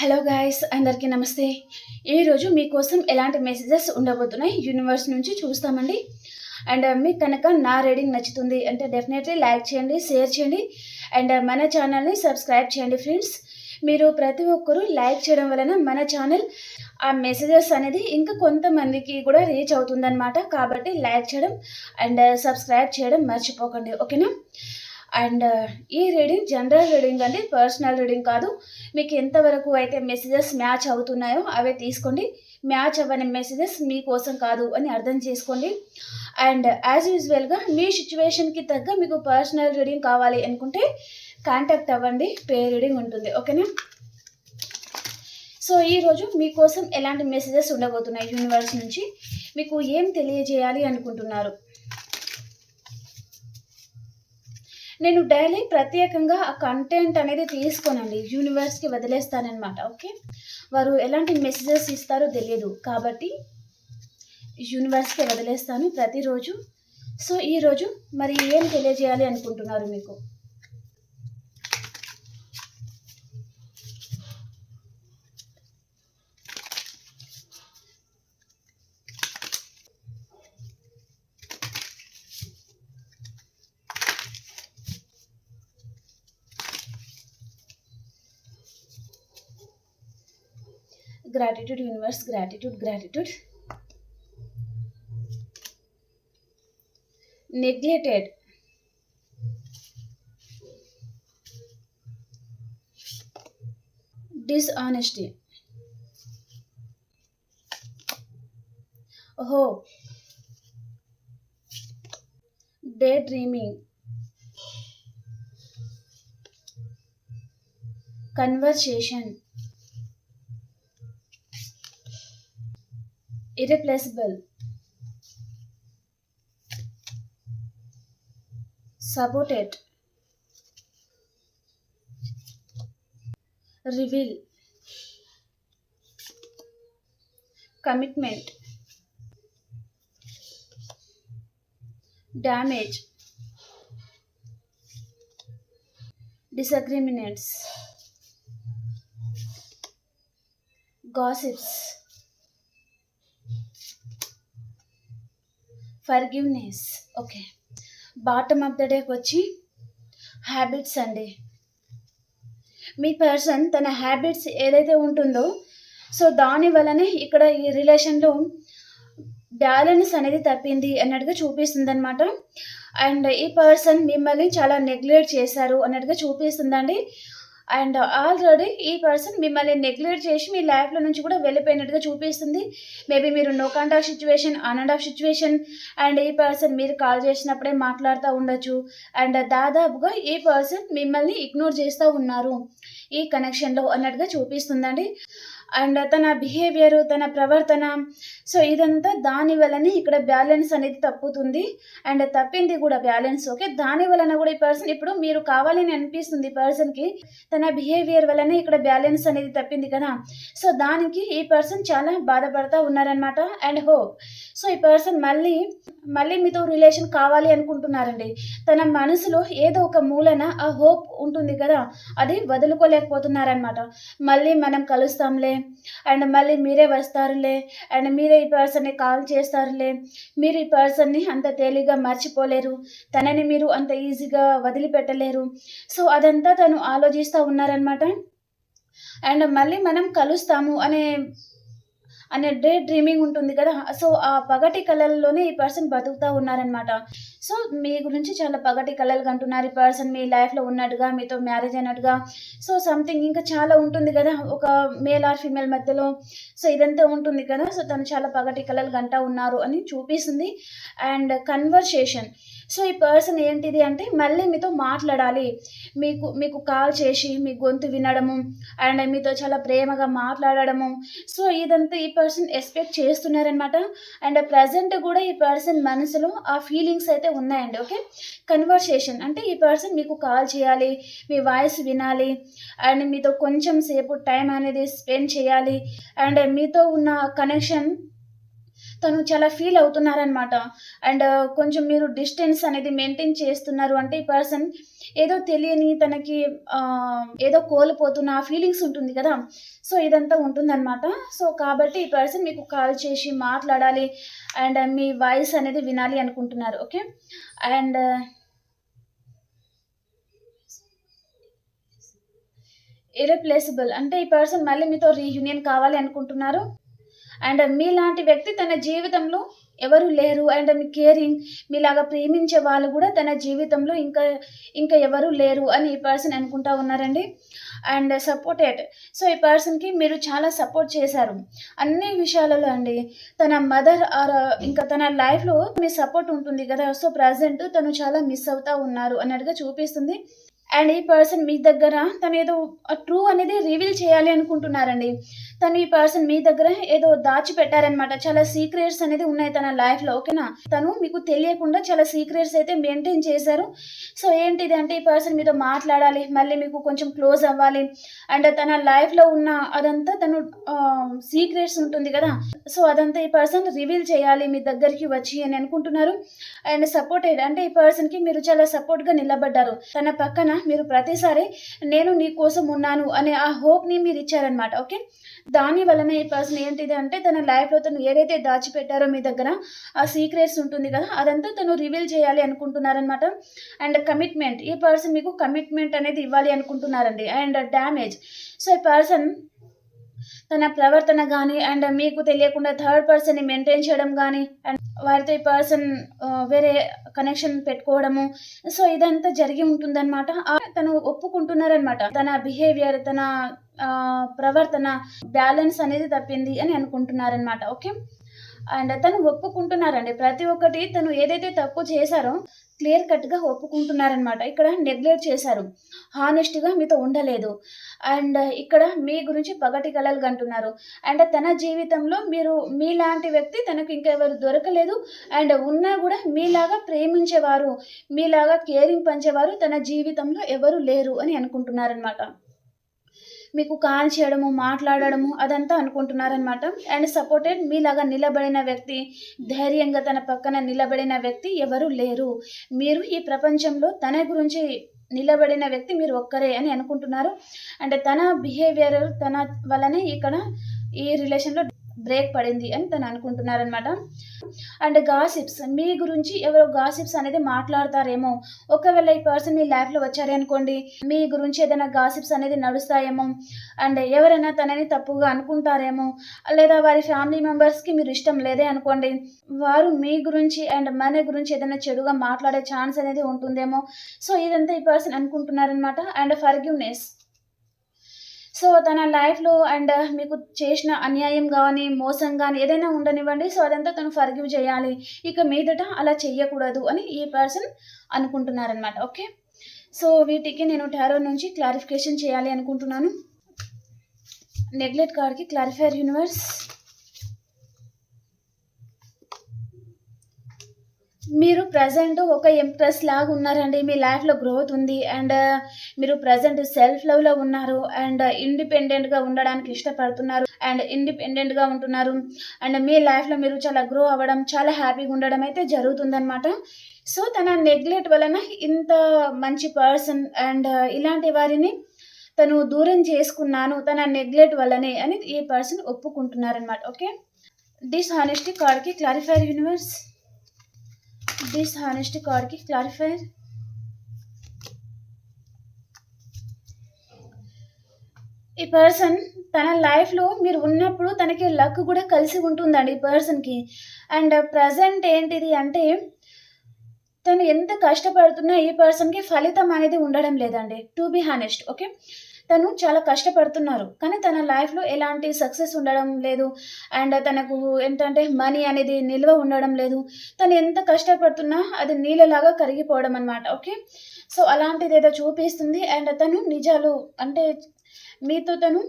Hello guys అందరికీ నమస్తే. ఈరోజు మీకోసం ఎలాంటి మెసేజెస్ ఉండబోతున్నాయి? యూనివర్స్ నుంచి చూస్తామండి. అండ్ uh, మీకు కనుక నా రీడింగ్ నచ్చుతుంది అంటే డెఫినెట్లీ లైక్ చేయండి షేర్ చేయండి. అండ్ uh, మన ఛానల్ని సబ్స్క్రైబ్ చేయండి ఫ్రెండ్స్ మీరు ప్రతి ఒక్కరూ లైక్ చేయడం వలన మన ఛానల్ ఆ మెసేజెస్ అనేది ఇంకా కొంతమందికి కూడా రీచ్ అవుతుందన్నమాట. కాబట్టి లైక్ చేయడం అండ్ సబ్స్క్రైబ్ uh, చేయడం మర్చిపోకండి. ఓకేనా అండ్ ఈ రీడింగ్ జనరల్ రీడింగ్ అండి పర్సనల్ రీడింగ్ కాదు. మీకు ఎంతవరకు అయితే మెసేజెస్ మ్యాచ్ అవుతున్నాయో అవే తీసుకోండి. మ్యాచ్ అవ్వని మెసేజెస్ మీకోసం కాదు అని అర్థం చేసుకోండి. అండ్ యాజ్ యూజువల్గా మీ సిచ్యువేషన్కి తగ్గ మీకు పర్సనల్ రీడింగ్ కావాలి అనుకుంటే కాంటాక్ట్ అవ్వండి. పే రీడింగ్ ఉంటుంది. ఓకేనా? సో ఈరోజు మీకోసం ఎలాంటి మెసేజెస్ ఉండబోతున్నాయి? యూనివర్స్ నుంచి మీకు ఏం తెలియజేయాలి అనుకుంటున్నారు? నేను డైలీ ప్రత్యేకంగా ఆ కంటెంట్ అనేది తీసుకోనండి. యూనివర్స్కి వదిలేస్తానన్నమాట ఓకే వారు ఎలాంటి మెసేజెస్ ఇస్తారో తెలియదు. కాబట్టి యూనివర్స్కి వదిలేస్తాను ప్రతిరోజు. సో ఈరోజు మరి ఏం తెలియజేయాలి అనుకుంటున్నారు మీకు? Gratitude universe gratitude gratitude neglected dishonesty hope daydreaming conversation irreplaceable. Sabotage reveal. Commitment. Damage. Disagreements. Gossips forgiveness okay bottom of the డేకి వచ్చి హ్యాబిట్స్ అండి. మీ పర్సన్ తన హ్యాబిట్స్ ఏదైతే ఉంటుందో సో దాని వలనే ఇక్కడ ఈ రిలేషన్లో బ్యాలెన్స్ అనేది తప్పింది అన్నట్టుగా చూపిస్తుంది అనమాట అండ్ ఈ పర్సన్ మిమ్మల్ని చాలా నెగ్లెక్ట్ చేశారు అన్నట్టుగా చూపిస్తుందండి. అండ్ ఆల్రెడీ ఈ పర్సన్ మిమ్మల్ని నెగ్లెక్ట్ చేసి మీ లైఫ్లో నుంచి కూడా వెళ్ళిపోయినట్టుగా చూపిస్తుంది. మేబీ మీరు no contact situation on and off situation and ఈ పర్సన్ మీరు కాల్ చేసినప్పుడే మాట్లాడుతూ ఉండొచ్చు. అండ్ దాదాపుగా ఈ పర్సన్ మిమ్మల్ని ఇగ్నోర్ చేస్తూ ఉన్నారు. ఈ కనెక్షన్లో అన్నట్టుగా చూపిస్తుందండి. అండ్ తన బిహేవియర్ తన ప్రవర్తన సో ఇదంతా దాని వలనే ఇక్కడ బ్యాలెన్స్ అనేది తప్పుతుంది. అండ్ తప్పింది కూడా బ్యాలెన్స్ ఓకే? దాని వలన కూడా ఈ పర్సన్ ఇప్పుడు మీరు కావాలని అనిపిస్తుంది పర్సన్కి తన బిహేవియర్ వలనే ఇక్కడ బ్యాలెన్స్ అనేది తప్పింది కదా? సో దానికి ఈ పర్సన్ చాలా బాధపడతా ఉన్నారనమాట అండ్ హోప్. సో ఈ పర్సన్ మళ్ళీ మళ్ళీ మీతో రిలేషన్ కావాలి అనుకుంటున్నారండి. తన మనసులో ఏదో ఒక మూలన ఆ హోప్ ఉంటుంది కదా? అది వదులుకోలేకపోతున్నారనమాట మళ్ళీ మనం కలుస్తాంలే. అండ్ మళ్ళీ మీరే వస్తారులే. అండ్ మీరే ఈ పర్సన్ని కాల్ చేస్తారులే. మీరు ఈ పర్సన్ని అంత తేలిగ్గా మర్చిపోలేరు. తనని మీరు అంత ఈజీగా వదిలిపెట్టలేరు. సో అదంతా తను ఆలోచిస్తూ ఉన్నారనమాట అండ్ మళ్ళీ మనం కలుస్తాము అనే అనే డే డ్రీమింగ్ ఉంటుంది కదా. సో ఆ పగటి కళల్లోనే ఈ పర్సన్ బతుకుతూ ఉన్నారనమాట సో మీ గురించి చాలా పగటి కళలు కంటున్నారు. ఈ పర్సన్ మీ లైఫ్లో ఉన్నట్టుగా మీతో మ్యారేజ్ అయినట్టుగా. సో సంథింగ్ ఇంకా చాలా ఉంటుంది కదా. ఒక మేల్ ఆర్ ఫీమేల్ మధ్యలో. సో ఇదంతా ఉంటుంది కదా. సో తను చాలా పగటి కళలు గంటా ఉన్నారు అని చూపిస్తుంది. And conversation. సో ఈ పర్సన్ ఏంటిది అంటే మళ్ళీ మీతో మాట్లాడాలి. మీకు మీకు కాల్ చేసి మీ గొంతు వినడము అండ్ మీతో చాలా ప్రేమగా మాట్లాడడము. సో ఇదంతా ఈ పర్సన్ ఎక్స్పెక్ట్ చేస్తున్నారనమాట అండ్ ప్రజెంట్ కూడా ఈ పర్సన్ మనసులో ఆ ఫీలింగ్స్ అయితే ఉన్నాయండి ఓకే కన్వర్సేషన్ అంటే ఈ పర్సన్ మీకు కాల్ చేయాలి మీ వాయిస్ వినాలి అండ్ మీతో కొంచెం సేపు టైం అనేది స్పెండ్ చేయాలి అండ్ మీతో ఉన్న కనెక్షన్ తను చాలా ఫీల్ అవుతున్నారనమాట అండ్ uh, కొంచెం మీరు డిస్టెన్స్ అనేది మెయింటైన్ చేస్తున్నారు. అంటే ఈ పర్సన్ ఏదో తెలియని తనకి ఏదో కోల్పోతున్న ఆ ఫీలింగ్స్ ఉంటుంది కదా. సో ఇదంతా ఉంటుందన్నమాట. సో కాబట్టి ఈ పర్సన్ మీకు కాల్ చేసి మాట్లాడాలి. అండ్ uh, మీ వాయిస్ అనేది వినాలి అనుకుంటున్నారు. ఓకే అండ్ ఇర్రిప్లేసిబుల్ అంటే ఈ పర్సన్ మళ్ళీ మీతో రీయూనియన్ కావాలి అనుకుంటున్నారు. అండ్ మీలాంటి వ్యక్తి తన జీవితంలో ఎవరు లేరు. అండ్ మీ కేరింగ్ మీలాగా ప్రేమించే వాళ్ళు కూడా తన జీవితంలో ఇంకా ఇంకా ఎవరు లేరు అని ఈ పర్సన్ అనుకుంటా ఉన్నారండి. అండ్ సపోర్టెడ్ సో ఈ పర్సన్కి మీరు చాలా సపోర్ట్ చేశారు. అన్ని విషయాలలో అండి తన మదర్ ఆర్ ఇంకా తన లైఫ్లో మీ సపోర్ట్ ఉంటుంది కదా. సో ప్రజెంట్ తను చాలా మిస్ అవుతా ఉన్నారు అన్నట్టుగా చూపిస్తుంది. అండ్ ఈ పర్సన్ మీ దగ్గర తను ఏదో ట్రూ అనేది రివీల్ చేయాలి అనుకుంటున్నారండి. తను ఈ పర్సన్ మీ దగ్గర ఏదో దాచి పెట్టారనమాట చాలా సీక్రెట్స్ అనేది ఉన్నాయి తన లైఫ్లో ఓకేనా తను మీకు తెలియకుండా చాలా సీక్రెట్స్ అయితే మెయింటైన్ చేశారు. సో ఏంటిది అంటే ఈ పర్సన్ మీతో మాట్లాడాలి మళ్ళీ మీకు కొంచెం క్లోజ్ అవ్వాలి. అండ్ తన లైఫ్లో ఉన్న అదంతా తను సీక్రెట్స్ ఉంటుంది కదా? సో అదంతా ఈ పర్సన్ రివీల్ చేయాలి మీ దగ్గరికి వచ్చి అని అనుకుంటున్నారు. అండ్ సపోర్టెడ్ అంటే ఈ పర్సన్కి మీరు చాలా సపోర్ట్గా నిలబడ్డారు. తన పక్కన మీరు ప్రతిసారి నేను నీ కోసం ఉన్నాను అనే ఆ హోప్ని మీరు ఇచ్చారనమాట ఓకే దాని వలన ఈ పర్సన్ ఏంటిది అంటే తన లైఫ్లో తను ఏదైతే దాచిపెట్టారో మీ దగ్గర ఆ సీక్రెట్స్ ఉంటుంది కదా అదంతా తను రివీల్ చేయాలి అనుకుంటున్నారనమాట అండ్ కమిట్మెంట్ ఈ పర్సన్ మీకు కమిట్మెంట్ అనేది ఇవ్వాలి అనుకుంటున్నారండి. అండ్ డ్యామేజ్ సో ఈ పర్సన్ తన ప్రవర్తన కానీ అండ్ మీకు తెలియకుండా థర్డ్ పర్సన్ని మెయింటైన్ చేయడం కానీ అండ్ వారితో ఈ పర్సన్ వేరే కనెక్షన్ పెట్టుకోవడము సో ఇదంతా జరిగి ఉంటుందన్నమాట. తను ఒప్పుకుంటున్నారనమాట తన బిహేవియర్ తన ప్రవర్తన బ్యాలెన్స్ అనేది తప్పింది అని అనుకుంటున్నారనమాట ఓకే? అండ్ తను ఒప్పుకుంటున్నారండి. ప్రతి ఒక్కటి తను ఏదైతే తప్పు చేశారో క్లియర్ కట్గా ఒప్పుకుంటున్నారనమాట ఇక్కడ నెగ్లెక్ట్ చేశారు. హానెస్ట్గా మీతో ఉండలేదు. అండ్ ఇక్కడ మీ గురించి పగటి కలలు అంటున్నారు అండ్ తన జీవితంలో మీరు మీలాంటి వ్యక్తి తనకు ఇంకెవరు దొరకలేదు. అండ్ ఉన్నా కూడా మీలాగా ప్రేమించేవారు మీలాగా కేరింగ్ పంచేవారు తన జీవితంలో ఎవరు లేరు అని అనుకుంటున్నారనమాట మీకు కాల్ చేయడము మాట్లాడడము అదంతా అనుకుంటున్నారనమాట అండ్ సపోర్టెడ్ మీలాగా నిలబడిన వ్యక్తి ధైర్యంగా తన పక్కన నిలబడిన వ్యక్తి ఎవరు లేరు. మీరు ఈ ప్రపంచంలో తన గురించి నిలబడిన వ్యక్తి మీరు ఒక్కరే అని అనుకుంటున్నారు. అండ్ తన బిహేవియర్ తన వల్లనే ఇక్కడ ఈ రిలేషన్లో బ్రేక్ పడింది అని తను అనుకుంటున్నారనమాట అండ్ గాసిప్స్ మీ గురించి ఎవరో గాసిప్స్ అనేది మాట్లాడతారేమో. ఒకవేళ ఈ పర్సన్ మీ లైఫ్లో వచ్చారే అనుకోండి మీ గురించి ఏదైనా గాసిప్స్ అనేది నడుస్తాయేమో. అండ్ ఎవరైనా తనని తప్పుగా అనుకుంటారేమో లేదా వారి ఫ్యామిలీ మెంబర్స్కి మీరు ఇష్టం లేదే అనుకోండి వారు మీ గురించి అండ్ మన గురించి ఏదైనా చెడుగా మాట్లాడే ఛాన్స్ అనేది ఉంటుందేమో. సో ఇదంతా ఈ పర్సన్ అనుకుంటున్నారనమాట అండ్ ఫర్గివ్నెస్ సో తన లైఫ్లో అండ్ uh, మీకు చేసిన అన్యాయం కానీ మోసం కానీ ఏదైనా ఉండనివ్వండి. సో అదంతా తను ఫర్గివ్ చేయాలి. ఇక మీదట అలా చెయ్యకూడదు అని ఈ పర్సన్ అనుకుంటున్నారనమాట ఓకే సో వీటికి నేను టారో నుంచి క్లారిఫికేషన్ చేయాలి అనుకుంటున్నాను. నెగ్లెట్ కార్డ్కి క్లారిఫైర్ యూనివర్స్ మీరు ప్రజెంట్ ఒక ఎంప్రెస్ లాగా ఉన్నారండి. మీ లైఫ్లో గ్రోత్ ఉంది. అండ్ uh, మీరు ప్రజెంట్ సెల్ఫ్ లవ్లో ఉన్నారు. అండ్ ఇండిపెండెంట్గా uh, ఉండడానికి ఇష్టపడుతున్నారు. అండ్ ఇండిపెండెంట్గా ఉంటున్నారు. అండ్ మీ లైఫ్లో మీరు చాలా గ్రో అవ్వడం చాలా హ్యాపీగా ఉండడం అయితే జరుగుతుందనమాట సో తన నెగ్లెక్ట్ వలన ఇంత మంచి పర్సన్ అండ్ uh, ఇలాంటి వారిని తను దూరం చేసుకున్నాను. తన నెగ్లెక్ట్ వల్లనే అని ఈ పర్సన్ ఒప్పుకుంటున్నారనమాట ఓకే డిస్ హానెస్టీ కార్డ్కి క్లారిఫైర్ యూనివర్స్ dishonest card కార్డ్కి clarify ఈ పర్సన్ తన లైఫ్లో మీరు ఉన్నప్పుడు తనకి లక్ కూడా కలిసి ఉంటుందండి ఈ పర్సన్కి అండ్ ప్రజెంట్ ఏంటిది అంటే తను ఎంత కష్టపడుతున్నా ఈ పర్సన్కి ఫలితం అనేది ఉండడం లేదండి. టు బి హానెస్ట్ ఓకే తను చాలా కష్టపడుతున్నారు. కానీ తన లైఫ్లో ఎలాంటి సక్సెస్ ఉండడం లేదు. అండ్ తనకు ఏంటంటే మనీ అనేది నిల్వ ఉండడం లేదు. తను ఎంత కష్టపడుతున్నా అది నీళ్ళలాగా కరిగిపోవడం అనమాట ఓకే సో అలాంటిది ఏదో చూపిస్తుంది. అండ్ తను నిజాలు అంటే మీతో తను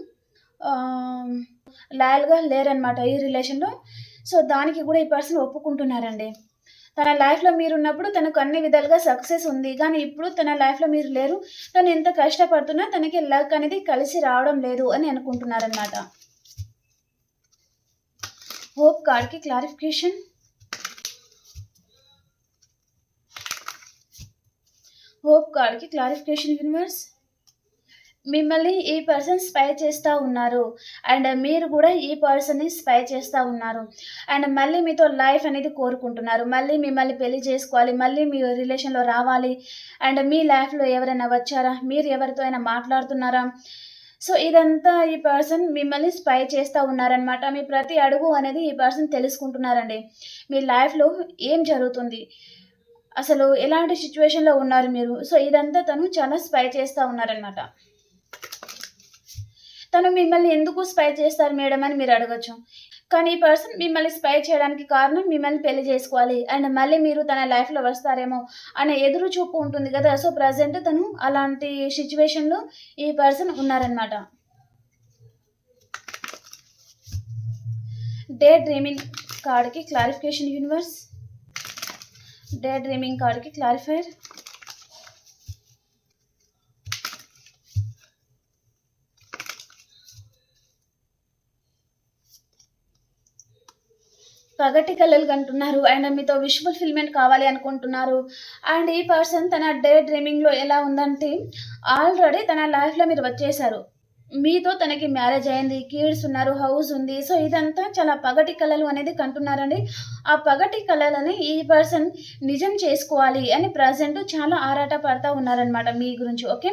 లాయల్గా లేరనమాట ఈ రిలేషన్లో సో దానికి కూడా ఈ పర్సన్ ఒప్పుకుంటున్నారండి. తన లైఫ్లో మీరు ఉన్నప్పుడు తనకు అన్ని విధాలుగా సక్సెస్ ఉంది. కానీ ఇప్పుడు తన లైఫ్లో మీరు లేరు. తను ఎంత కష్టపడుతున్నా తనకి లక్ అనేది కలిసి రావడం లేదు అని అనుకుంటున్నారనమాట హోప్ కార్డ్కి క్లారిఫికేషన్ హోప్ కార్డ్కి క్లారిఫికేషన్ యూనివర్స్ మిమ్మల్ని ఈ పర్సన్ స్పై చేస్తూ ఉన్నారు. అండ్ మీరు కూడా ఈ పర్సన్ని స్పై చేస్తూ ఉన్నారు. అండ్ మళ్ళీ మీతో లైఫ్ అనేది కోరుకుంటున్నారు. మళ్ళీ మిమ్మల్ని పెళ్ళి చేసుకోవాలి. మళ్ళీ మీ రిలేషన్లో రావాలి. అండ్ మీ లైఫ్లో ఎవరైనా వచ్చారా? మీరు ఎవరితో అయినా మాట్లాడుతున్నారా? సో ఇదంతా ఈ పర్సన్ మిమ్మల్ని స్పై చేస్తూ ఉన్నారనమాట మీ ప్రతి అడుగు అనేది ఈ పర్సన్ తెలుసుకుంటున్నారండి. మీ లైఫ్లో ఏం జరుగుతుంది? అసలు ఎలాంటి సిచ్యువేషన్లో ఉన్నారు మీరు? సో ఇదంతా తను చాలా స్పై చేస్తూ ఉన్నారనమాట తను మిమ్మల్ని ఎందుకు స్పై చేస్తారు మేడం అని మీరు అడగచ్చు. కానీ ఈ పర్సన్ మిమ్మల్ని స్పై చేయడానికి కారణం మిమ్మల్ని పెళ్ళి చేసుకోవాలి. అండ్ మళ్ళీ మీరు తన లైఫ్లో వస్తారేమో అనే ఎదురు చూపు ఉంటుంది కదా. సో ప్రజెంట్ తను అలాంటి సిచ్యువేషన్లో ఈ పర్సన్ ఉన్నారనమాట డే డ్రీమింగ్ కార్డ్కి క్లారిఫికేషన్ యూనివర్స్ డే డ్రీమింగ్ కార్డ్కి క్లారిఫైర్ పగటి కళలు కంటున్నారు అండ్ మీతో విష్ ఫుల్ఫిల్మెంట్ కావాలి అనుకుంటున్నారు? అండ్ ఈ పర్సన్ తన డే డ్రీమింగ్లో ఎలా ఉందంటే ఆల్రెడీ తన లైఫ్లో మీరు వచ్చేసారు. మీతో తనకి మ్యారేజ్ అయింది కిడ్స్ ఉన్నారు హౌస్ ఉంది. సో ఇదంతా చాలా పగటి కళలు అనేది కంటున్నారండి. ఆ పగటి కళలని ఈ పర్సన్ నిజం చేసుకోవాలి అని ప్రజెంట్ చాలా ఆరాట పడతా ఉన్నారనమాట మీ గురించి ఓకే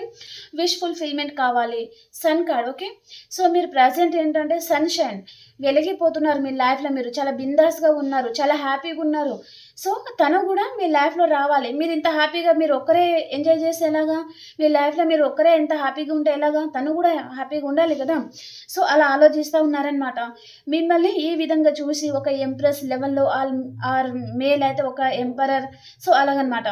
విష్ ఫుల్ఫిల్మెంట్ కావాలి. సన్ కార్డ్ ఓకే సో మీరు ప్రజెంట్ ఏంటంటే సన్షైన్ వెలిగిపోతున్నారు మీ లైఫ్లో మీరు. చాలా బిందాస్గా ఉన్నారు చాలా హ్యాపీగా ఉన్నారు. సో తను కూడా మీ లైఫ్లో రావాలి. మీరు ఇంత హ్యాపీగా మీరు ఒక్కరే ఎంజాయ్ చేస్తే ఎలాగా? మీ లైఫ్లో మీరు ఒక్కరే ఎంత హ్యాపీగా ఉంటే ఎలాగా? తను కూడా హ్యాపీగా ఉండాలి కదా? సో అలా ఆలోచిస్తూ ఉన్నారనమాట మిమ్మల్ని ఈ విధంగా చూసి ఒక ఎంప్రెస్ లెవెల్లో ఆల్ ఆర్ మేల్ అయితే ఒక ఎంపరర్. సో అలాగనమాట.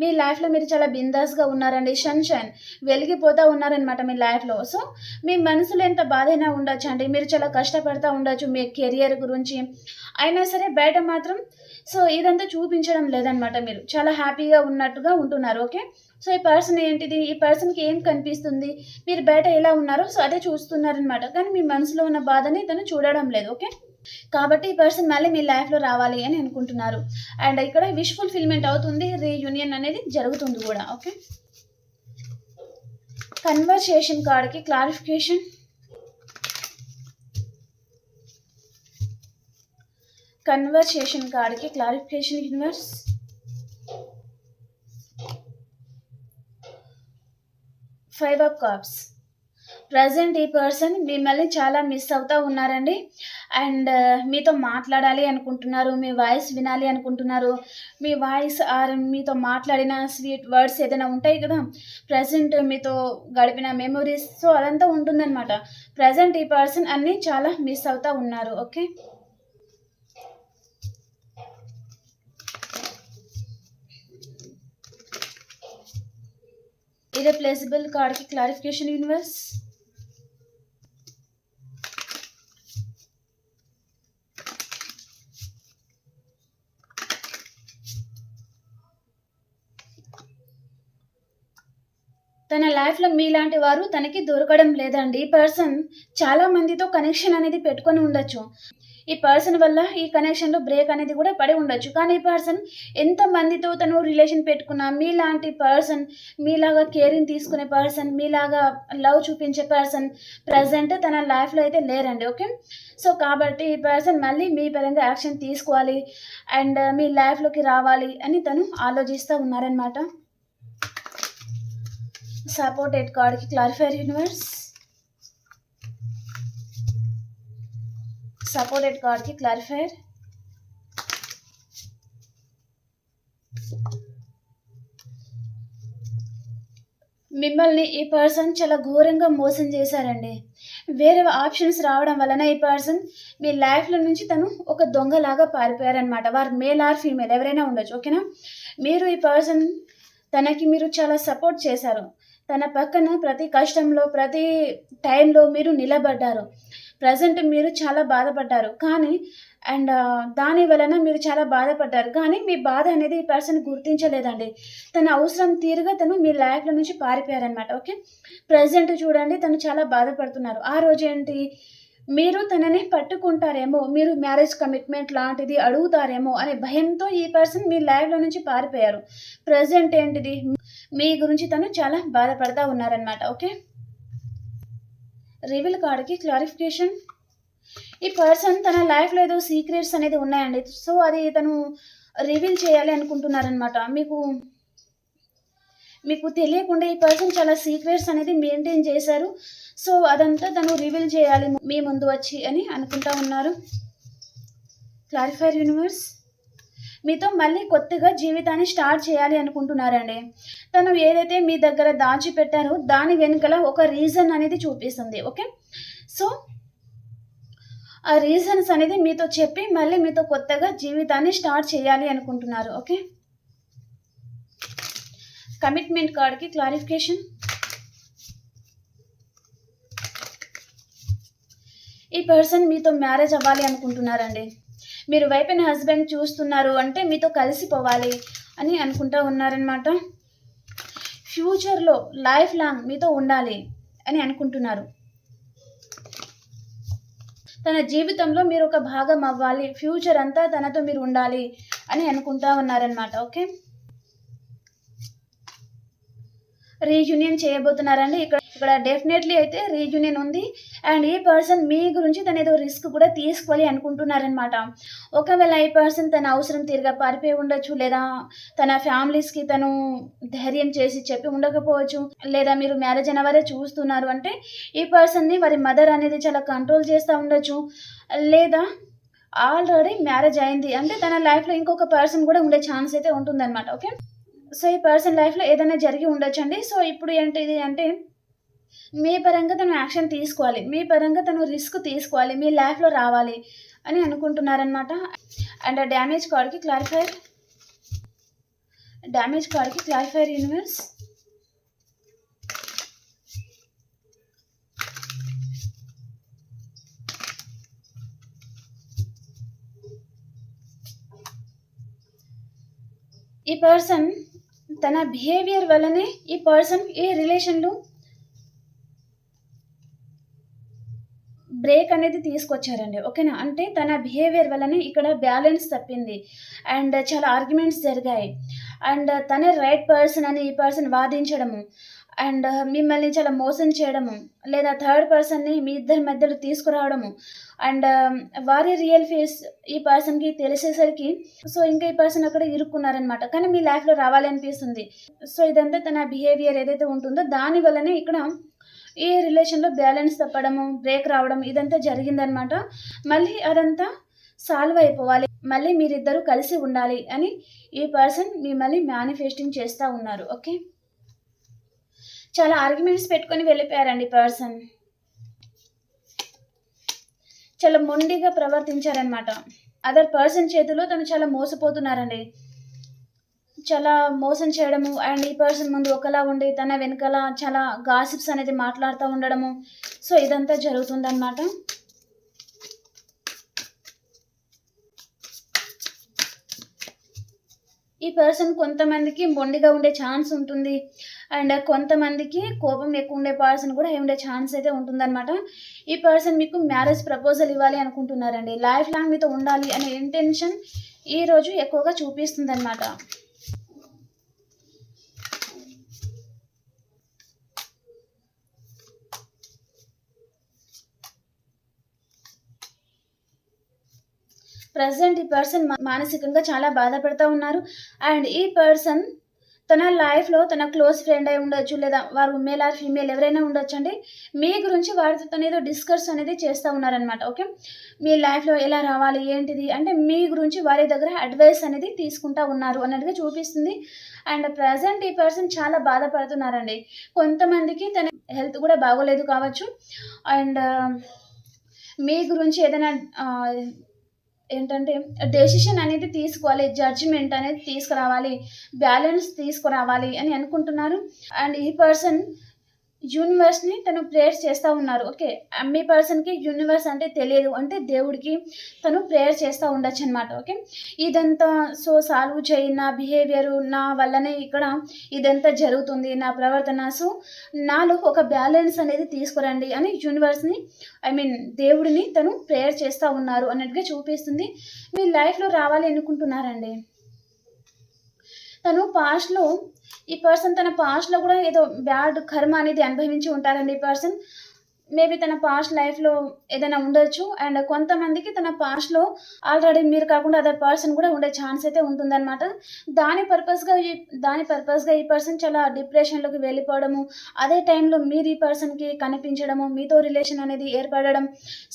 మీ లైఫ్లో మీరు చాలా బిందాస్గా ఉన్నారండి. షన్ షైన్ వెలిగిపోతూ ఉన్నారనమాట మీ లైఫ్లో. సో మీ మనసులో ఎంత బాధైనా ఉండొచ్చు అండి. మీరు చాలా కష్టపడతా ఉండొచ్చు మీ కెరియర్ గురించి. అయినా సరే బయట మాత్రం సో ఇదంతా చూపించడం లేదనమాట మీరు. చాలా హ్యాపీగా ఉన్నట్టుగా ఉంటున్నారు ఓకే? సో ఈ పర్సన్ ఏంటిది? ఈ పర్సన్కి ఏం కనిపిస్తుంది? మీరు బయట ఎలా ఉన్నారో సో అదే చూస్తున్నారనమాట కానీ మీ మనసులో ఉన్న బాధని తను చూడడం లేదు ఓకే? కాబట్టి ఈ పర్సన్ మళ్ళీ మీ లైఫ్లో రావాలి అని అనుకుంటున్నారు. అండ్ ఇక్కడ విష్ ఫుల్ఫిల్మెంట్ అవుతుంది రీయూనియన్ అనేది జరుగుతుంది కూడా ఓకే? కన్వర్సేషన్ కార్డ్కి క్లారిఫికేషన్ కన్వర్సేషన్ కార్డ్కి clarification universe five of cups present ఈ పర్సన్ మిమ్మల్ని చాలా మిస్ అవుతూ ఉన్నారండి. అండ్ uh, మీతో మాట్లాడాలి అనుకుంటున్నారు మీ వాయిస్ వినాలి అనుకుంటున్నారు. మీ వాయిస్ ఆర్ మీతో మాట్లాడిన స్వీట్ వర్డ్స్ ఏదైనా ఉంటాయి కదా? ప్రజెంట్ మీతో గడిపిన మెమొరీస్ సో అదంతా ఉంటుందన్నమాట. ప్రజెంట్ ఈ పర్సన్ అన్నీ చాలా మిస్ అవుతూ ఉన్నారు ఓకే irreplaceable కార్డ్కి క్లారిఫికేషన్ యూనివర్స్ తన లైఫ్లో మీలాంటి వారు తనకి దొరకడం లేదండి. ఈ పర్సన్ చాలా మందితో కనెక్షన్ అనేది పెట్టుకొని ఉండొచ్చు. ఈ పర్సన్ వల్ల ఈ కనెక్షన్లో బ్రేక్ అనేది కూడా పడి ఉండొచ్చు. కానీ ఈ పర్సన్ ఎంతమందితో తను రిలేషన్ పెట్టుకున్నా మీలాంటి పర్సన్ మీలాగా కేరింగ్ తీసుకునే పర్సన్ మీలాగా లవ్ చూపించే పర్సన్ ప్రజెంట్ తన లైఫ్లో అయితే లేరండి ఓకే సో కాబట్టి ఈ పర్సన్ మళ్ళీ మీ పరంగా యాక్షన్ తీసుకోవాలి అండ్ మీ లైఫ్లోకి రావాలి అని తను ఆలోచిస్తూ ఉన్నారనమాట సపోర్టెడ్ కార్డ్కి క్లారిఫైర్ యూనివర్స్ సపోర్టెడ్ కార్డ్కి క్లారిఫైర్ మిమ్మల్ని ఈ పర్సన్ చాలా ఘోరంగా మోసం చేశారండి. వేరే ఆప్షన్స్ రావడం వలన ఈ పర్సన్ మీ లైఫ్లో నుంచి తను ఒక దొంగలాగా పారిపోయారనమాట వారు మేల్ ఆర్ ఫీమేల్ ఎవరైనా ఉండొచ్చు ఓకేనా? మీరు ఈ పర్సన్ తనకి మీరు చాలా సపోర్ట్ చేశారు. తన పక్కన ప్రతి కష్టంలో ప్రతి టైంలో మీరు నిలబడ్డారు. ప్రజెంట్ మీరు చాలా బాధపడ్డారు. కానీ అండ్ దాని వలన మీరు చాలా బాధపడ్డారు. కానీ మీ బాధ అనేది ఈ పర్సన్ గుర్తించలేదండి. తన అవసరం తీరుగా తను మీ లైఫ్లో నుంచి పారిపోయారనమాట ఓకే? ప్రజెంట్ చూడండి తను చాలా బాధపడుతున్నారు. ఆ రోజు ఏంటి? మీరు తనని పట్టుకుంటారేమో మీరు మ్యారేజ్ కమిట్మెంట్ లాంటిది అడుగుతారేమో అనే భయంతో ఈ పర్సన్ మీ లైఫ్లో నుంచి పారిపోయారు. ప్రజెంట్ ఏంటిది? మీ గురించి తను చాలా బాధపడతా ఉన్నారనమాట ఓకే? రివిల్ కార్డ్కి క్లారిఫికేషన్. ఈ పర్సన్ తన లైఫ్లో ఏదో సీక్రెట్స్ అనేది ఉన్నాయండి. సో అది తను రివీల్ చేయాలి అనుకుంటున్నారనమాట మీకు మీకు తెలియకుండా ఈ పర్సన్ చాలా సీక్రెట్స్ అనేది మెయింటైన్ చేశారు. సో అదంతా తను రివీల్ చేయాలి మీ ముందు వచ్చి అని అనుకుంటా ఉన్నారు. Clarifier universe. మీతో మళ్ళీ కొత్తగా జీవితాన్ని స్టార్ట్ చేయాలి అనుకుంటున్నారండి. తను ఏదైతే మీ దగ్గర దాచిపెట్టారో దాని వెనుకల ఒక రీజన్ అనేది చూపిస్తుంది. ఓకే? సో ఆ రీజన్స్ అనేది మీతో చెప్పి మళ్ళీ మీతో కొత్తగా జీవితాన్ని స్టార్ట్ చేయాలి అనుకుంటున్నారు. ఓకే? కమిట్మెంట్ కార్డ్కి క్లారిఫికేషన్ ఈ పర్సన్ మీతో మ్యారేజ్ అవ్వాలి అనుకుంటున్నారండి. మీరు వైఫ్ హస్బెండ్ చూస్తున్నారు అంటే మీతో కలిసిపోవాలి అని అనుకుంటా ఉన్నారనమాట ఫ్యూచర్లో లైఫ్ లాంగ్ మీతో ఉండాలి అని అనుకుంటున్నారు. తన జీవితంలో మీరు ఒక భాగం అవ్వాలి. ఫ్యూచర్ అంతా తనతో మీరు ఉండాలి అని అనుకుంటా ఉన్నారనమాట ఓకే రీయూనియన్ చేయబోతున్నారండి. ఇక్కడ ఇక్కడ డెఫినెట్లీ అయితే రీయూనియన్ ఉంది. అండ్ ఈ పర్సన్ మీ గురించి తన ఏదో రిస్క్ కూడా తీసుకోవాలి అనుకుంటున్నారనమాట ఒకవేళ ఈ పర్సన్ తన అవసరం తీరుగా పారిపోయి ఉండొచ్చు లేదా తన ఫ్యామిలీస్కి తను ధైర్యం చేసి చెప్పి ఉండకపోవచ్చు లేదా మీరు మ్యారేజ్ అయిన వారే చూస్తున్నారు అంటే ఈ పర్సన్ని వారి మదర్ అనేది చాలా కంట్రోల్ చేస్తూ ఉండొచ్చు. లేదా ఆల్రెడీ మ్యారేజ్ అయింది. అంటే తన లైఫ్లో ఇంకొక పర్సన్ కూడా ఉండే ఛాన్స్ అయితే ఉంటుందన్నమాట. ఓకే సో ఈ పర్సన్ లైఫ్లో ఏదైనా జరిగి ఉండొచ్చండి. సో ఇప్పుడు ఏంటిది అంటే మీ పరంగా తను యాక్షన్ తీసుకోవాలి మీ పరంగా తను రిస్క్ తీసుకోవాలి మీ లైఫ్లో రావాలి అని అనుకుంటున్నారనమాట అండ్ డ్యామేజ్ కార్డ్కి క్లారిఫైర్ డ్యామేజ్ కార్డ్కి క్లారిఫైర్ యూనివర్స్. ఈ పర్సన్ తన బిహేవియర్ వల్లనే ఈ పర్సన్ ఈ రిలేషన్లు బ్రేక్ అనేది తీసుకొచ్చారండి ఓకేనా? అంటే తన బిహేవియర్ వల్లనే ఇక్కడ బ్యాలెన్స్ తప్పింది. అండ్ చాలా ఆర్గ్యుమెంట్స్ జరిగాయి. అండ్ తనే రైట్ పర్సన్ అని ఈ పర్సన్ వాదించడము. అండ్ మిమ్మల్ని చాలా మోసం చేయడము. లేదా థర్డ్ పర్సన్ని మీ ఇద్దరి మధ్యలో తీసుకురావడము. అండ్ వారి రియల్ ఫేస్ ఈ పర్సన్కి తెలిసేసరికి సో ఇంకా ఈ పర్సన్ అక్కడ ఇరుక్కున్నారనమాట కానీ మీ లైఫ్లో రావాలనిపిస్తుంది. సో ఇదంతా తన బిహేవియర్ ఏదైతే ఉంటుందో దాని వల్లనే ఇక్కడ ఈ రిలేషన్లో బ్యాలెన్స్ తప్పడము బ్రేక్ రావడం ఇదంతా జరిగిందనమాట మళ్ళీ అదంతా సాల్వ్ అయిపోవాలి. మళ్ళీ మీరిద్దరూ కలిసి ఉండాలి అని ఈ పర్సన్ మిమ్మల్ని మేనిఫెస్టింగ్ చేస్తూ ఉన్నారు ఓకే? చాలా ఆర్గ్యుమెంట్స్ పెట్టుకొని వెళ్ళిపోయారండి పర్సన్ చాలా మొండిగా ప్రవర్తించారనమాట అదర్ పర్సన్ చేతిలో తను చాలా మోసపోతున్నారండి. చాలా మోసం చేయడము అండ్ ఈ పర్సన్ ముందు ఒకలా ఉండి తన వెనకాల చాలా గాసిప్స్ అనేది మాట్లాడుతూ ఉండడము. సో ఇదంతా జరుగుతుందన్నమాట. ఈ పర్సన్ కొంతమందికి మొండిగా ఉండే ఛాన్స్ ఉంటుంది అండ్ కొంతమందికి కోపం ఎక్కువ ఉండే పర్సన్ కూడా ఉండే ఛాన్స్ అయితే ఉంటుందన్నమాట. ఈ పర్సన్ మీకు మ్యారేజ్ ప్రపోజల్ ఇవ్వాలి అనుకుంటున్నారండి. లైఫ్ లాంగ్ మీతో ఉండాలి అనే ఇంటెన్షన్ ఈరోజు ఎక్కువగా చూపిస్తుంది ప్రజెంట్ ఈ పర్సన్ మానసికంగా చాలా బాధపడుతూ ఉన్నారు. అండ్ ఈ పర్సన్ తన లైఫ్లో తన క్లోజ్ ఫ్రెండ్ అయి ఉండొచ్చు లేదా వారు మేల్ ఆర్ ఫీమేల్ ఎవరైనా ఉండొచ్చు అండి మీ గురించి వారితో తను ఏదో డిస్కస్ అనేది చేస్తూ ఉన్నారనమాట ఓకే? మీ లైఫ్లో ఎలా రావాలి ఏంటిది? అంటే మీ గురించి వారి దగ్గర అడ్వైస్ అనేది తీసుకుంటా ఉన్నారు అన్నట్టుగా చూపిస్తుంది. అండ్ ప్రజెంట్ ఈ పర్సన్ చాలా బాధపడుతున్నారండి. కొంతమందికి తన హెల్త్ కూడా బాగోలేదు కావచ్చు. అండ్ మీ గురించి ఏదైనా ఏంటంటే డెసిషన్ అనేది తీసుకోవాలి జడ్జిమెంట్ అనేది తీసుకురావాలి బ్యాలెన్స్ తీసుకురావాలి అని అనుకుంటున్నారు. అండ్ ఈ పర్సన్ యూనివర్స్ని తను ప్రేయర్ చేస్తూ ఉన్నారు. ఓకే మీ పర్సన్కి యూనివర్స్ అంటే తెలియదు. అంటే దేవుడికి తను ప్రేయర్ చేస్తూ ఉండొచ్చు అనమాట ఓకే ఇదంతా సో సాల్వ్ చేయి నా బిహేవియర్ నా వల్లనే ఇక్కడ ఇదంతా జరుగుతుంది నా ప్రవర్తన. సో నాలో ఒక బ్యాలెన్స్ అనేది తీసుకురండి అని యూనివర్స్ని ఐ మీన్ దేవుడిని తను ప్రేయర్ చేస్తూ ఉన్నారు అన్నట్టుగా చూపిస్తుంది. మీ లైఫ్లో రావాలి అనుకుంటున్నారండి? తను పాస్ట్లో ఈ పర్సన్ తన పాస్ట్లో కూడా ఏదో బ్యాడ్ కర్మ అనేది అనుభవించి ఉంటారండి ఈ పర్సన్ మేబీ తన పాస్ట్ లైఫ్లో ఏదైనా ఉండొచ్చు. అండ్ కొంతమందికి తన పాస్ట్లో ఆల్రెడీ మీరు కాకుండా అదర్ పర్సన్ కూడా ఉండే ఛాన్స్ అయితే ఉంటుందన్నమాట. దాని పర్పస్గా ఈ దాని పర్పస్గా ఈ పర్సన్ చాలా డిప్రెషన్లోకి వెళ్ళిపోవడము అదే టైంలో మీరు ఈ పర్సన్కి కనిపించడము మీతో రిలేషన్ అనేది ఏర్పడడం.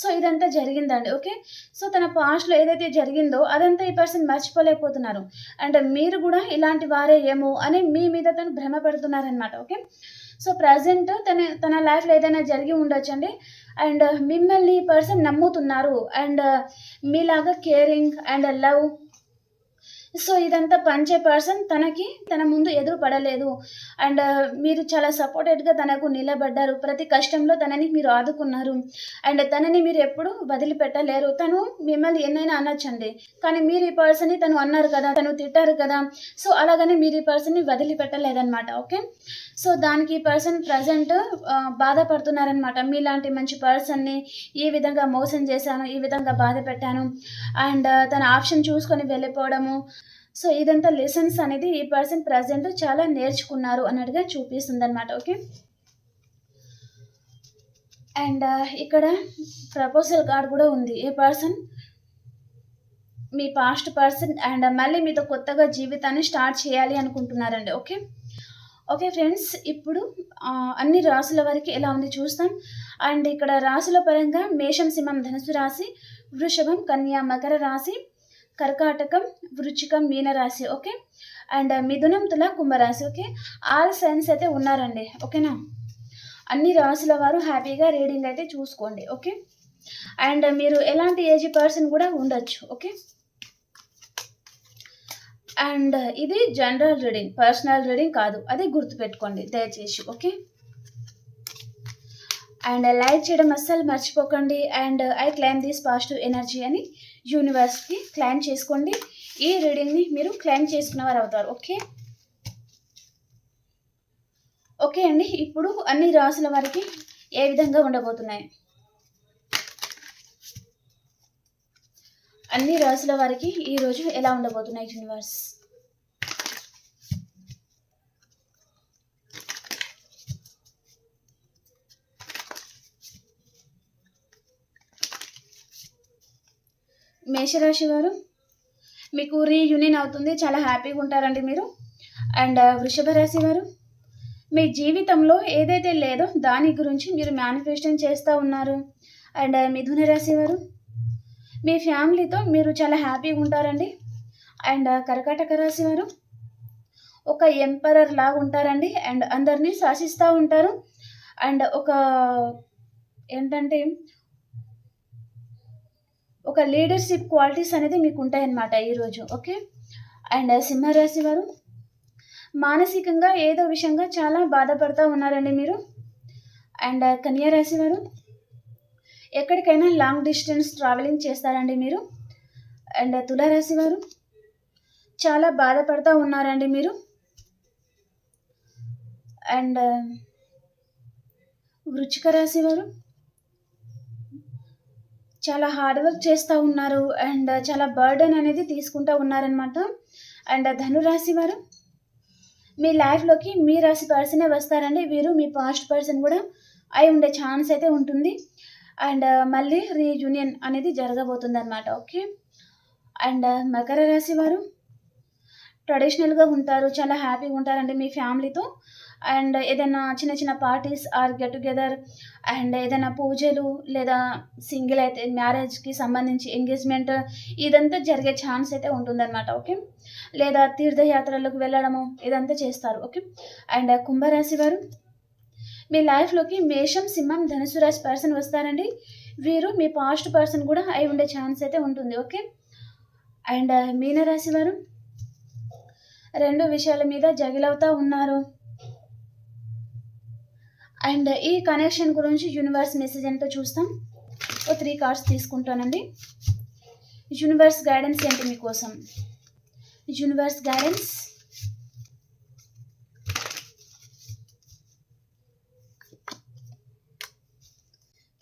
సో ఇదంతా జరిగిందండి ఓకే సో తన పాస్ట్లో ఏదైతే జరిగిందో అదంతా ఈ పర్సన్ మర్చిపోలేకపోతున్నారు. అండ్ మీరు కూడా ఇలాంటి వారే ఏమో అని మీ మీద తను భ్రమ పెడుతున్నారనమాట ఓకే సో ప్రజెంట్ తన తన లైఫ్లో ఏదైనా జరిగి ఉండొచ్చండి. అండ్ మిమ్మల్ని ఈ పర్సన్ నమ్ముతున్నారు. అండ్ మీలాగా కేరింగ్ అండ్ లవ్ సో ఇదంతా పంచే పర్సన్ తనకి తన ముందు ఎదురు పడలేదు అండ్ మీరు చాలా సపోర్టెడ్గా తనకు నిలబడ్డారు. ప్రతి కష్టంలో తనని మీరు ఆదుకున్నారు. అండ్ తనని మీరు ఎప్పుడు వదిలిపెట్టలేరు. తను మిమ్మల్ని ఎన్నైనా అనొచ్చండి. కానీ మీరు ఈ పర్సన్ని తను అన్నారు కదా తను తిట్టారు కదా. సో అలాగనే మీరు ఈ పర్సన్ని వదిలిపెట్టలేదన్నమాట. ఓకే? సో దానికి పర్సన్ ప్రజెంట్ బాధపడుతున్నారనమాట మీలాంటి మంచి పర్సన్ని ఈ విధంగా మోసం చేశాను ఈ విధంగా బాధ పెట్టాను. అండ్ తన ఆప్షన్ చూసుకొని వెళ్ళిపోవడము. సో ఇదంతా లెసన్స్ అనేది ఈ పర్సన్ ప్రజెంట్ చాలా నేర్చుకున్నారు అన్నట్టుగా చూపిస్తుంది అనమాట ఓకే? అండ్ ఇక్కడ ప్రపోజల్ కార్డ్ కూడా ఉంది. ఏ పర్సన్ మీ పాస్ట్ పర్సన్ అండ్ మళ్ళీ మీతో కొత్తగా జీవితాన్ని స్టార్ట్ చేయాలి అనుకుంటున్నారండి ఓకే? ఓకే ఫ్రెండ్స్ ఇప్పుడు అన్ని రాసుల వరకు ఎలా ఉంది చూస్తాం. అండ్ ఇక్కడ రాసుల పరంగా మేషం సింహం ధనుసు రాశి వృషభం కన్యా మకర రాశి కర్కాటకం వృచ్చికం మీన రాశి ఓకే? అండ్ మిథునం తుల కుంభరాశి ఓకే? ఆల్ సైన్స్ అయితే ఉన్నారండి ఓకేనా? అన్ని రాసుల వారు హ్యాపీగా రీడింగ్ అయితే చూసుకోండి ఓకే? అండ్ మీరు ఎలాంటి ఏజ్ పర్సన్ కూడా ఉండొచ్చు ఓకే? అండ్ ఇది జనరల్ రీడింగ్ పర్సనల్ రీడింగ్ కాదు అది గుర్తుపెట్టుకోండి దయచేసి ఓకే? అండ్ లైక్ చేయడం అస్సలు మర్చిపోకండి and I claim this positive energy అని యూనివర్స్కి క్లైమ్ చేసుకోండి. ఈ రీడింగ్ని మీరు క్లైమ్ చేసుకున్న వారు అవుతారు ఓకే? ఓకే అండి ఇప్పుడు అన్ని రాసుల వారికి ఏ విధంగా ఉండబోతున్నాయి? అన్ని రాసుల వారికి ఈరోజు ఎలా ఉండబోతున్నాయి యూనివర్స్ మేషరాశి వారు మీకు రీయూనియన్ అవుతుంది. చాలా హ్యాపీగా ఉంటారండి మీరు. అండ్ uh, వృషభ రాశి వారు మీ జీవితంలో ఏదైతే లేదో దాని గురించి మీరు మేనిఫెస్టేషన్ చేస్తూ ఉన్నారు. అండ్ uh, మిథున రాశి వారు మీ ఫ్యామిలీతో మీరు చాలా హ్యాపీగా ఉంటారండి. అండ్ కర్కాటక రాశి వారు ఒక ఎంపరర్ లాగా ఉంటారండి. అండ్ అందరినీ శాసిస్తూ ఉంటారు. అండ్ ఒక ఏంటంటే ఒక లీడర్షిప్ క్వాలిటీస్ అనేది మీకు ఉంటాయన్నమాట ఈరోజు ఓకే? అండ్ సింహరాశి వారు మానసికంగా ఏదో విషయంగా చాలా బాధపడుతూ ఉన్నారండి మీరు. అండ్ కన్యారాశి వారు ఎక్కడికైనా లాంగ్ డిస్టెన్స్ ట్రావెలింగ్ చేస్తారండి మీరు? అండ్ తులారాశి వారు? చాలా బాధపడుతూ ఉన్నారండి మీరు? అండ్ వృచ్చిక రాశి వారు? చాలా హార్డ్ వర్క్ చేస్తూ ఉన్నారు అండ్ చాలా బర్డెన్ అనేది తీసుకుంటూ ఉన్నారనమాట అండ్ ధనురాశి వారు? మీ లైఫ్లోకి మీ రాశి పర్సనే వస్తారండి. వీరు మీ పాస్ట్ పర్సన్ కూడా అయి ఉండే ఛాన్స్ అయితే ఉంటుంది. అండ్ మళ్ళీ రీయూనియన్ అనేది జరగబోతుంది అనమాట ఓకే? అండ్ మకర రాశి వారు ట్రెడిషనల్గా ఉంటారు చాలా హ్యాపీగా ఉంటారండి మీ ఫ్యామిలీతో. అండ్ ఏదైనా చిన్న చిన్న parties or get together and ఏదైనా పూజలు లేదా సింగిల్ అయితే మ్యారేజ్కి సంబంధించి ఎంగేజ్మెంట్ ఇదంతా జరిగే ఛాన్స్ అయితే ఉంటుందన్నమాట ఓకే? లేదా తీర్థయాత్రలకు వెళ్ళడము ఇదంతా చేస్తారు ఓకే? అండ్ కుంభరాశి వారు మీ లైఫ్లోకి మేషం సింహం ధనుసు రాశి పర్సన్ వస్తారండి. వీరు మీ పాస్ట్ పర్సన్ కూడా అయి ఉండే ఛాన్స్ అయితే ఉంటుంది ఓకే? అండ్ uh, మీనరాశి వారు రెండు విషయాల మీద జగిలవుతూ ఉన్నారు. అండ్ uh, ఈ కనెక్షన్ గురించి యూనివర్స్ మెసేజ్ ఏంటో చూస్తాం. ఓ త్రీ కార్డ్స్ తీసుకుంటానండి. యూనివర్స్ గైడెన్స్ ఏంటి మీకోసం? Universe guidance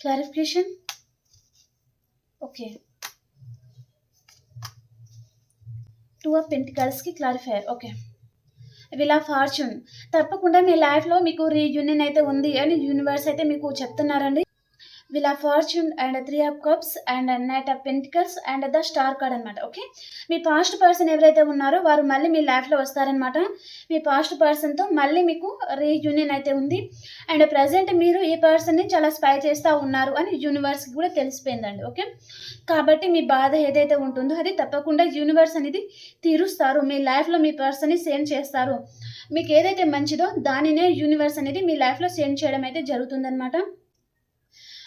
clarification? Okay two of పెంటికల్స్కి clarifier okay wheel of fortune తప్పకుండా మీ లైఫ్లో మీకు రీయూనియన్ అయితే ఉంది అని యూనివర్స్ అయితే మీకు చెప్తున్నారండి. Wheel of fortune and three of cups and knight of pentacles and the star card అనమాట ఓకే మీ పాస్ట్ పర్సన్ ఎవరైతే ఉన్నారో వారు మళ్ళీ మీ లైఫ్లో వస్తారనమాట మీ పాస్ట్ పర్సన్తో మళ్ళీ మీకు రీయూనియన్ అయితే ఉంది. అండ్ ప్రజెంట్ మీరు ఈ పర్సన్ని చాలా స్పై చేస్తూ ఉన్నారు అని యూనివర్స్కి కూడా తెలిసిపోయిందండి ఓకే కాబట్టి మీ బాధ ఏదైతే ఉంటుందో అది తప్పకుండా యూనివర్స్ అనేది తీరుస్తారు. మీ లైఫ్లో మీ పర్సన్ని సెండ్ చేస్తారు. మీకు ఏదైతే మంచిదో దానినే యూనివర్స్ అనేది మీ లైఫ్లో సెండ్ చేయడం అయితే జరుగుతుందనమాట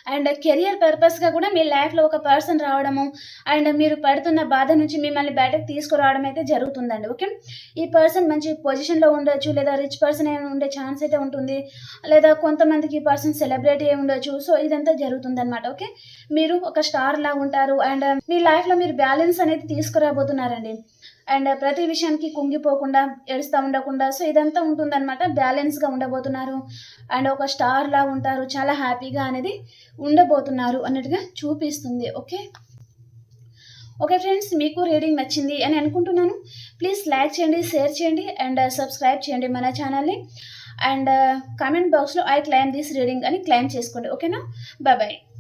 అండ్ కెరియర్ పర్పస్గా కూడా మీ లైఫ్లో ఒక పర్సన్ రావడము అండ్ మీరు పడుతున్న బాధ నుంచి మిమ్మల్ని బయటకు తీసుకురావడం అయితే జరుగుతుందండి ఓకే? ఈ పర్సన్ మంచి పొజిషన్లో ఉండొచ్చు లేదా రిచ్ పర్సన్ అయి ఉండే ఛాన్స్ అయితే ఉంటుంది లేదా కొంతమందికి ఈ పర్సన్ సెలబ్రిటీ అయి ఉండొచ్చు సో ఇదంతా జరుగుతుందన్నమాట ఓకే? మీరు ఒక స్టార్ లాగా ఉంటారు అండ్ మీ లైఫ్లో మీరు బ్యాలెన్స్ అనేది తీసుకురాబోతున్నారండి. అండ్ ప్రతి విషయానికి కుంగిపోకుండా ఏడుస్తూ ఉండకుండా సో ఇదంతా ఉంటుందన్నమాట. బ్యాలెన్స్గా ఉండబోతున్నారు. అండ్ ఒక స్టార్ ఉంటారు. చాలా హ్యాపీగా అనేది ఉండబోతున్నారు అన్నట్టుగా చూపిస్తుంది. ఓకే? ఓకే ఫ్రెండ్స్ మీకు రీడింగ్ నచ్చింది అని అనుకుంటున్నాను. ప్లీజ్ లైక్ చేయండి షేర్ చేయండి అండ్ సబ్స్క్రైబ్ చేయండి మన ఛానల్ని. అండ్ కామెంట్ బాక్స్లో ఐ క్లైమ్ దిస్ రీడింగ్ అని క్లైమ్ చేసుకోండి. ఓకేనా? బాయ్.